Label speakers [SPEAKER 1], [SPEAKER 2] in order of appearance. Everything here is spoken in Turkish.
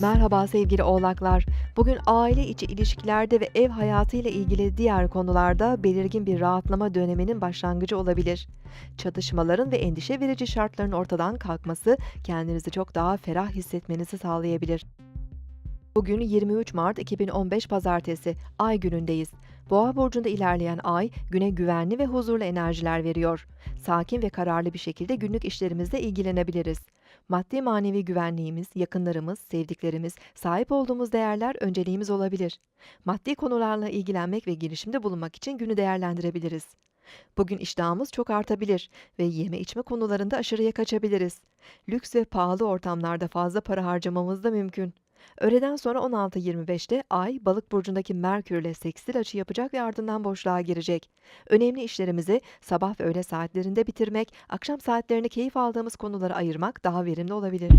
[SPEAKER 1] Merhaba sevgili oğlaklar. Bugün aile içi ilişkilerde ve ev hayatıyla ilgili diğer konularda belirgin bir rahatlama döneminin başlangıcı olabilir. Çatışmaların ve endişe verici şartların ortadan kalkması kendinizi çok daha ferah hissetmenizi sağlayabilir. Bugün 23 Mart 2015 Pazartesi, Ay günündeyiz. Boğa burcunda ilerleyen Ay, güne güvenli ve huzurlu enerjiler veriyor. Sakin ve kararlı bir şekilde günlük işlerimizle ilgilenebiliriz. Maddi manevi güvenliğimiz, yakınlarımız, sevdiklerimiz, sahip olduğumuz değerler önceliğimiz olabilir. Maddi konularla ilgilenmek ve girişimde bulunmak için günü değerlendirebiliriz. Bugün iştahımız çok artabilir ve yeme içme konularında aşırıya kaçabiliriz. Lüks ve pahalı ortamlarda fazla para harcamamız da mümkün. Öğleden sonra 16.25'te Ay, Balık burcundaki Merkür ile seksil açı yapacak ve ardından boşluğa girecek. Önemli işlerimizi sabah ve öğle saatlerinde bitirmek, akşam saatlerini keyif aldığımız konulara ayırmak daha verimli olabilir.